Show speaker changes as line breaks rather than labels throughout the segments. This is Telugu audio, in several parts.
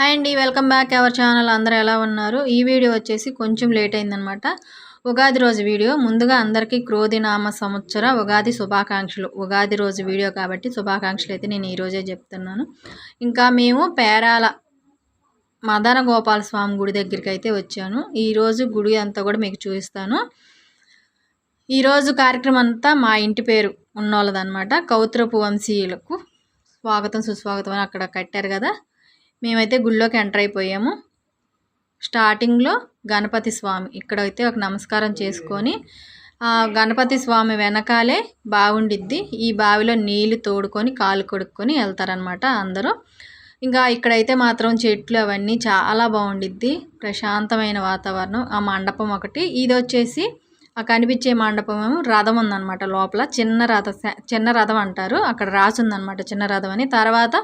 హాయ్ అండి వెల్కమ్ బ్యాక్ అవర్ ఛానల్. అందరూ ఎలా ఉన్నారు? ఈ వీడియో వచ్చేసి కొంచెం లేట్ అయిందనమాట. ఉగాది రోజు వీడియో. ముందుగా అందరికీ క్రోధినామ సంవత్సర ఉగాది శుభాకాంక్షలు. ఉగాది రోజు వీడియో కాబట్టి శుభాకాంక్షలు అయితే నేను ఈరోజే చెప్తున్నాను. ఇంకా మేము పేరాల మదన గోపాల స్వామి గుడి దగ్గరికి అయితే వచ్చాను. ఈరోజు గుడి అంతా కూడా మీకు చూపిస్తాను. ఈరోజు కార్యక్రమం అంతా మా ఇంటి పేరు ఉన్నోళ్ళదనమాట. కౌత్రపు వంశీయులకు స్వాగతం సుస్వాగతం అని అక్కడ కట్టారు కదా. మేమైతే గుళ్ళోకి ఎంటర్ అయిపోయాము. స్టార్టింగ్లో గణపతి స్వామి ఇక్కడైతే ఒక నమస్కారం చేసుకొని గణపతి స్వామి వెనకాలే బాగుండిద్ది ఈ బావిలో నీళ్ళు తోడుకొని కాలు కొడుక్కొని వెళ్తారనమాట అందరూ. ఇంకా ఇక్కడైతే మాత్రం చెట్లు అవన్నీ చాలా బాగుండిద్ది ప్రశాంతమైన వాతావరణం. ఆ మండపం ఒకటి. ఇది వచ్చేసి ఆ కనిపించే మండపం ఏమో రథం ఉందన్నమాట లోపల. చిన్న రథ చిన్న రథం అంటారు. అక్కడ రాసి ఉందన్నమాట చిన్న రథం అని. తర్వాత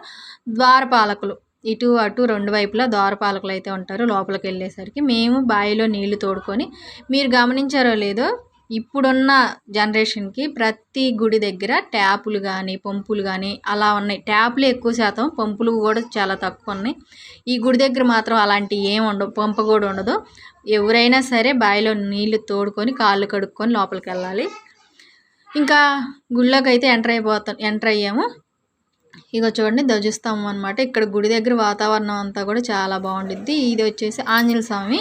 ద్వారపాలకులు. ఇటు అటు రెండు వైపులా ద్వారపాలకులు అయితే ఉంటారు లోపలికి వెళ్ళేసరికి. మేము బావిలో నీళ్ళు తోడుకొని మీరు గమనించారో లేదో ఇప్పుడున్న జనరేషన్కి ప్రతి గుడి దగ్గర ట్యాపులు కానీ పంపులు కానీ అలా ఉన్నాయి. ట్యాపులు ఎక్కువ శాతం పంపులు కూడా చాలా తక్కువ ఉన్నాయి. ఈ గుడి దగ్గర మాత్రం అలాంటివి ఏమి ఉండవు పంప కూడా ఉండదు. ఎవరైనా సరే బావిలో నీళ్ళు తోడుకొని కాళ్ళు కడుక్కొని లోపలికి వెళ్ళాలి. ఇంకా గుళ్ళోకి అయితే ఎంటర్ అయిపోతాం ఎంటర్ అయ్యాము. ఇక చూడండి ధ్వజస్తంభం అనమాట ఇక్కడ గుడి దగ్గర వాతావరణం అంతా కూడా చాలా బాగుంటుంది ఇది వచ్చేసి ఆంజనేయ స్వామి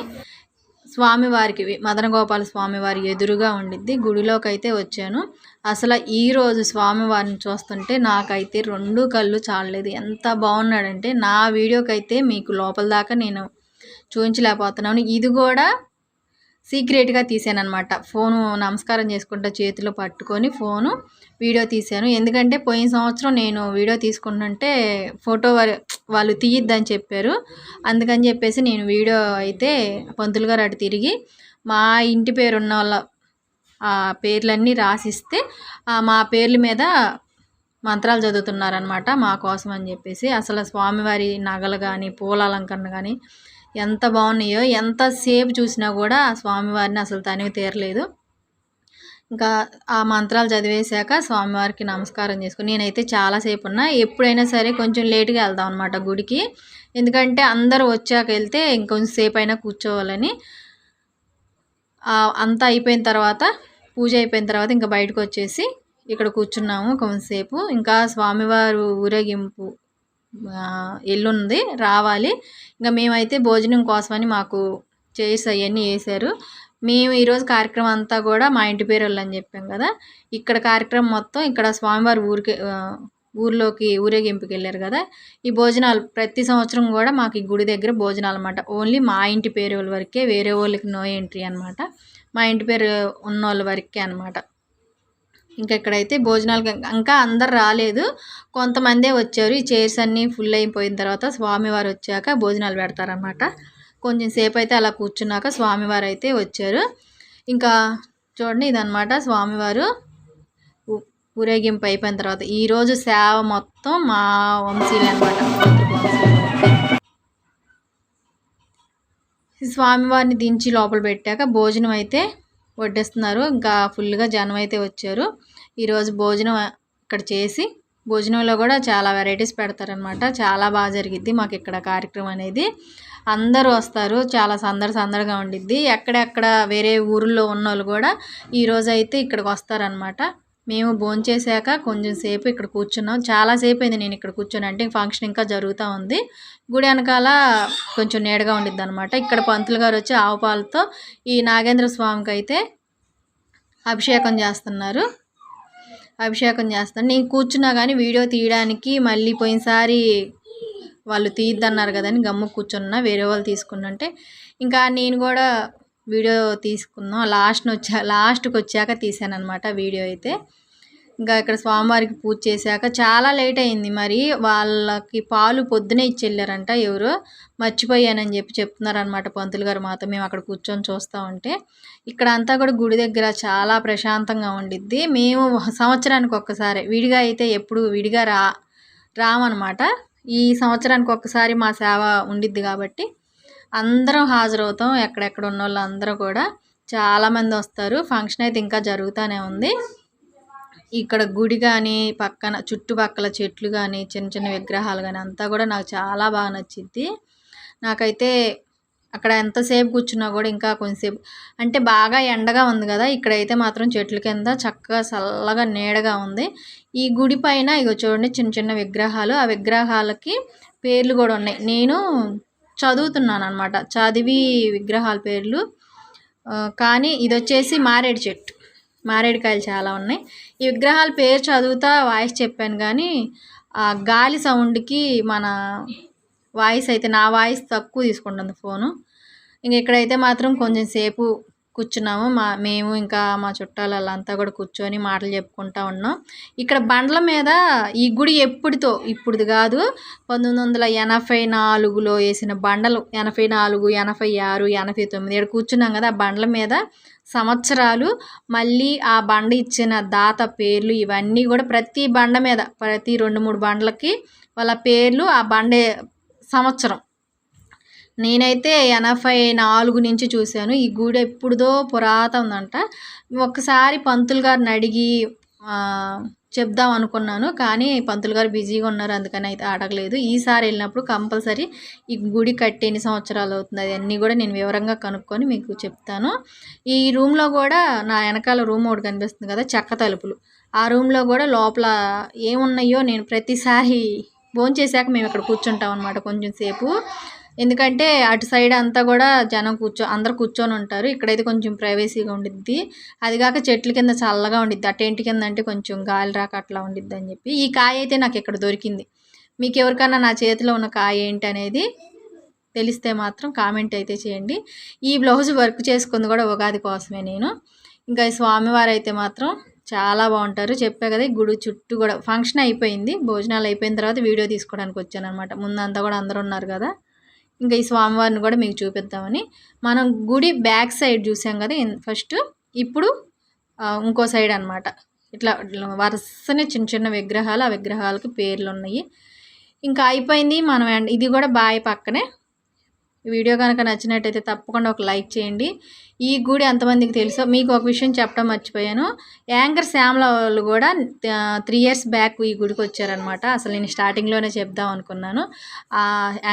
స్వామివారికి మదన గోపాల స్వామివారి ఎదురుగా ఉండిద్ది. గుడిలోకి అయితే వచ్చాను. అసలు ఈరోజు స్వామివారిని చూస్తుంటే నాకైతే రెండు కళ్ళు చాలలేదు. ఎంత బాగున్నాడంటే నా వీడియోకైతే మీకు లోపల దాకా నేను చూపించలేకపోతున్నాను ఇది కూడా సీక్రెట్గా తీసానమాట ఫోను నమస్కారం చేసుకుంటా చేతిలో పట్టుకొని ఫోను వీడియో తీశాను ఎందుకంటే పోయిన సంవత్సరం నేను వీడియో తీసుకుంటుంటే ఫోటో వాళ్ళు తీయద్దని చెప్పారు. అందుకని చెప్పేసి నేను వీడియో అయితే పంతులు గారు అటు తిరిగి మా ఇంటి పేరు ఉన్న వాళ్ళ పేర్లన్నీ రాసిస్తే మా పేర్ల మీద మంత్రాలు చదువుతున్నారనమాట మా కోసం అని చెప్పేసి. అసలు స్వామివారి నగలు కానీ పూల అలంకరణ కానీ ఎంత బాగున్నాయో ఎంతసేపు చూసినా కూడా ఆ స్వామివారిని అసలు తనివి తీరలేదు. ఇంకా ఆ మంత్రాలు చదివేశాక స్వామివారికి నమస్కారం చేసుకుని నేనైతే చాలాసేపు ఉన్నా. ఎప్పుడైనా సరే కొంచెం లేట్గా వెళ్దాం అనమాట గుడికి. ఎందుకంటే అందరూ వచ్చాక వెళ్తే ఇంకొంచెం సేపు అయినా కూర్చోవాలని. అంతా అయిపోయిన తర్వాత పూజ అయిపోయిన తర్వాత ఇంకా బయటకు వచ్చేసి ఇక్కడ కూర్చున్నాము కొంతసేపు ఇంకా స్వామివారు ఊరేగింపు ఎల్లుంది రావాలి. ఇంకా మేమైతే భోజనం కోసమని మాకు చైర్స్ అవన్నీ వేశారు. మేము ఈరోజు కార్యక్రమం అంతా కూడా మా ఇంటి పేరు అని చెప్పాం కదా. ఇక్కడ కార్యక్రమం మొత్తం ఇక్కడ స్వామివారి ఊరికి ఊర్లోకి ఊరేగింపుకి వెళ్ళారు కదా. ఈ భోజనాలు ప్రతి సంవత్సరం కూడా మాకు ఈ గుడి దగ్గర భోజనాలు అనమాట ఓన్లీ మా ఇంటి పేరు వాళ్ళ వరకే వేరే వాళ్ళకి నో ఎంట్రీ అనమాట మా ఇంటి పేరు ఉన్న వాళ్ళ వరకే అనమాట ఇంకా ఇక్కడైతే భోజనాలు ఇంకా అందరు రాలేదు. కొంతమందే వచ్చారు. ఈ చైర్స్ అన్నీ ఫుల్ అయిపోయిన తర్వాత స్వామివారు వచ్చాక భోజనాలు పెడతారనమాట కొంచెం సేపు అయితే అలా కూర్చున్నాక స్వామివారు అయితే వచ్చారు. ఇంకా చూడండి ఇదనమాట స్వామివారు ఊరేగింపు అయిపోయిన తర్వాత ఈరోజు సేవ మొత్తం మా వంశీలు అనమాట స్వామివారిని దించి లోపల పెట్టాక భోజనం అయితే వడ్డిస్తున్నారు. ఇంకా ఫుల్గా జనం అయితే వచ్చారు. ఈరోజు భోజనం ఇక్కడ చేసి భోజనంలో కూడా చాలా వెరైటీస్ పెడతారనమాట చాలా బాగా జరిగిద్ది మాకు ఇక్కడ కార్యక్రమం అనేది. అందరూ వస్తారు. చాలా సందడి సందడిగా ఉండిద్ది. ఎక్కడెక్కడ వేరే ఊర్లో ఉన్న వాళ్ళు కూడా ఈరోజు అయితే ఇక్కడికి వస్తారనమాట మేము భోంచేసాక కొంచెం సేపు ఇక్కడ కూర్చున్నాం. చాలాసేపు అయింది నేను ఇక్కడ కూర్చొని. అంటే ఫంక్షన్ ఇంకా జరుగుతూ ఉంది. గుడి వెనకాల కొంచెం నీడగా ఉండిద్ది అనమాట ఇక్కడ పంతులు గారు వచ్చి ఆవు పాలతో ఈ నాగేంద్ర స్వామికి అయితే అభిషేకం చేస్తున్నారు. అభిషేకం చేస్తాను నేను కూర్చున్నా కానీ వీడియో తీయడానికి మళ్ళీ పోయినసారి వాళ్ళు తీయద్దన్నారు కదని గమ్ము కూర్చున్నా వేరే వాళ్ళు తీసుకున్నంటే. ఇంకా నేను కూడా వీడియో తీసుకున్నాం. లాస్ట్ వచ్చా లాస్ట్కి వచ్చాక తీసాను అనమాట వీడియో అయితే. ఇంకా ఇక్కడ స్వామివారికి పూజ చేశాక చాలా లేట్ అయింది. మరి వాళ్ళకి పాలు పొద్దునే ఇచ్చి వెళ్ళారంట ఎవరు. మర్చిపోయానని చెప్పి చెప్తున్నారనమాట పంతులు గారు మాతో మేము అక్కడ కూర్చొని చూస్తూ ఉంటే. ఇక్కడ అంతా కూడా గుడి దగ్గర చాలా ప్రశాంతంగా ఉండిద్ది. మేము సంవత్సరానికి ఒక్కసారి విడిగా అయితే ఎప్పుడు విడిగా రా రామనమాట ఈ సంవత్సరానికి ఒక్కసారి మా సేవ ఉండిద్ది కాబట్టి అందరం హాజరవుతాం. ఎక్కడెక్కడ ఉన్న వాళ్ళు అందరూ కూడా చాలామంది వస్తారు. ఫంక్షన్ అయితే ఇంకా జరుగుతూనే ఉంది. ఇక్కడ గుడి కానీ పక్కన చుట్టుపక్కల చెట్లు కానీ చిన్న చిన్న విగ్రహాలు కానీ అంతా కూడా నాకు చాలా బాగా నచ్చింది నాకైతే అక్కడ ఎంతసేపు కూర్చున్నా కూడా ఇంకా కొంచెంసేపు అంటే బాగా ఎండగా ఉంది కదా ఇక్కడైతే మాత్రం చెట్ల కింద చక్కగా చల్లగా నీడగా ఉంది. ఈ గుడి పైన ఇగో చూడండి చిన్న చిన్న విగ్రహాలు. ఆ విగ్రహాలకి పేర్లు కూడా ఉన్నాయి. నేను చదువుతున్నాను అనమాట చదివి విగ్రహాల పేర్లు. కానీ ఇది వచ్చేసి మారేడు చెట్టు. మారేడుకాయలు చాలా ఉన్నాయి. ఈ విగ్రహాల పేరు చదువుతా వాయిస్ చెప్పాను కానీ ఆ గాలి సౌండ్కి మన వాయిస్ అయితే నా వాయిస్ తక్కువ తీసుకుంటుంది ఫోను. ఇంక ఇక్కడైతే మాత్రం కొంచెం సేపు కూర్చున్నాము. మా మేము ఇంకా మా చుట్టాలు వాళ్ళంతా కూడా కూర్చొని మాటలు చెప్పుకుంటా ఉన్నాం. ఇక్కడ బండ్ల మీద ఈ గుడి ఎప్పుడుతో? ఇప్పుడుది కాదు. పంతొమ్మిది వందల ఎనభై నాలుగులో వేసిన బండలు ఎనభై నాలుగు ఎనభై ఆరు ఎనభై తొమ్మిది ఇక్కడ కూర్చున్నాం కదా ఆ బండ్ల మీద. సంవత్సరాలు మళ్ళీ ఆ బండ ఇచ్చిన దాత పేర్లు ఇవన్నీ కూడా ప్రతి బండ మీద ప్రతి రెండు మూడు బండ్లకి వాళ్ళ పేర్లు ఆ బండే సంవత్సరం. నేనైతే ఎనభై నాలుగు నుంచి చూశాను. ఈ గుడి ఎప్పుడుదో పురాతనదంట. ఒకసారి పంతులు గారిని అడిగి చెప్దాం అనుకున్నాను. కానీ పంతులు గారు బిజీగా ఉన్నారు. అందుకని అయితే అడగలేదు. ఈసారి వెళ్ళినప్పుడు కంపల్సరీ ఈ గుడి కట్టి ఎన్ని సంవత్సరాలు అవుతుంది అవన్నీ కూడా నేను వివరంగా కనుక్కొని మీకు చెప్తాను. ఈ రూమ్లో కూడా నా వెనకాల రూమ్ ఒకటి కనిపిస్తుంది కదా చెక్క తలుపులు. ఆ రూమ్లో కూడా లోపల ఏమున్నాయో నేను ప్రతిసారి భోంచేసాక మేము ఇక్కడ కూర్చుంటాం అనమాట కొంచెం సేపు. ఎందుకంటే అటు సైడ్ అంతా కూడా జనం కూర్చో అందరు కూర్చొని ఉంటారు. ఇక్కడైతే కొంచెం ప్రైవసీగా ఉండిద్ది. అది కాక చెట్ల కింద చల్లగా ఉండిద్ది. ఆ టెంట్ కింద అంటే కొంచెం గాలి రాక అట్లా ఉండిద్ది అని చెప్పి. ఈ కాయ అయితే నాకు ఇక్కడ దొరికింది. మీకు ఎవరికైనా నా చేతిలో ఉన్న కాయ ఏంటి అనేది తెలిస్తే మాత్రం కామెంట్ అయితే చేయండి. ఈ బ్లౌజ్ వర్క్ చేసుకుంది కూడా ఉగాది కోసమే నేను. ఇంకా ఈ స్వామివారు అయితే మాత్రం చాలా బాగుంటారు. చెప్పా కదా గుడి చుట్టూ కూడా ఫంక్షన్ అయిపోయింది. భోజనాలు అయిపోయిన తర్వాత వీడియో తీసుకోవడానికి వచ్చాను అనమాట ముందంతా కూడా అందరు ఉన్నారు కదా. ఇంకా ఈ స్వామివారిని కూడా మీకు చూపిద్దామని. మనం గుడి బ్యాక్ సైడ్ చూసాం కదా ఫస్ట్. ఇప్పుడు ఇంకో సైడ్ అనమాట ఇట్లా వరుసనే చిన్న చిన్న విగ్రహాలు ఆ విగ్రహాలకు పేర్లు ఉన్నాయి. ఇంకా అయిపోయింది మనం ఇది కూడా బాయ్ పక్కనే. వీడియో కనుక నచ్చినట్టయితే తప్పకుండా ఒక లైక్ చేయండి. ఈ గుడి ఎంతమందికి తెలుసో మీకు ఒక విషయం చెప్పడం మర్చిపోయాను. యాంకర్ శ్యామల వాళ్ళు కూడా త్రీ ఇయర్స్ బ్యాక్ ఈ గుడికి వచ్చారనమాట అసలు నేను స్టార్టింగ్లోనే చెప్దాం అనుకున్నాను. యాంకర్